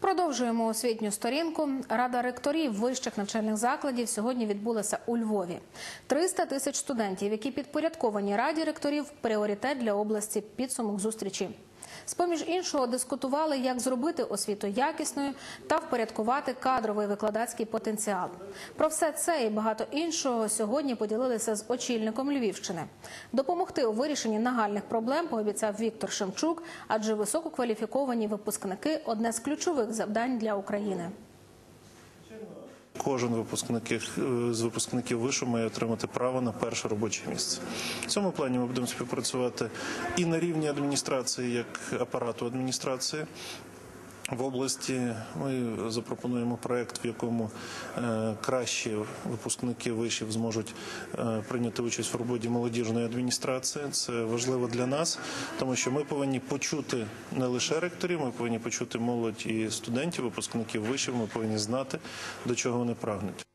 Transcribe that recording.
Продовжуємо освітню сторінку. Рада ректорів вищих навчальних закладів сьогодні відбулася у Львові. 300 тисяч студентів, які підпорядковані раді ректорів, пріоритет для області. Підсумок зустрічі. З поміж іншого дискутували, як зробити освіту якісною та впорядкувати кадровий викладацький потенціал. Про все це і багато іншого сьогодні поділилися з очільником Львівщини. Допомогти у вирішенні нагальних проблем пообіцяв Віктор Шемчук, адже висококваліфіковані випускники одне з ключових завдань для України. Кожен випускник е, з випускників вишу має отримати право на перше робоче місце. В цьому плані ми будемо співпрацювати і на рівні адміністрації, як апарату адміністрації. В області ми запропонуємо проект, в якому е, кращі випускники вишів зможуть е, прийняти участь в роботі молодіжної адміністрації. Це важливо для нас, тому що ми повинні почути не лише ректорів, ми повинні почути молодь і студентів, випускників вишів. Ми повинні знати, до чого вони прагнуть.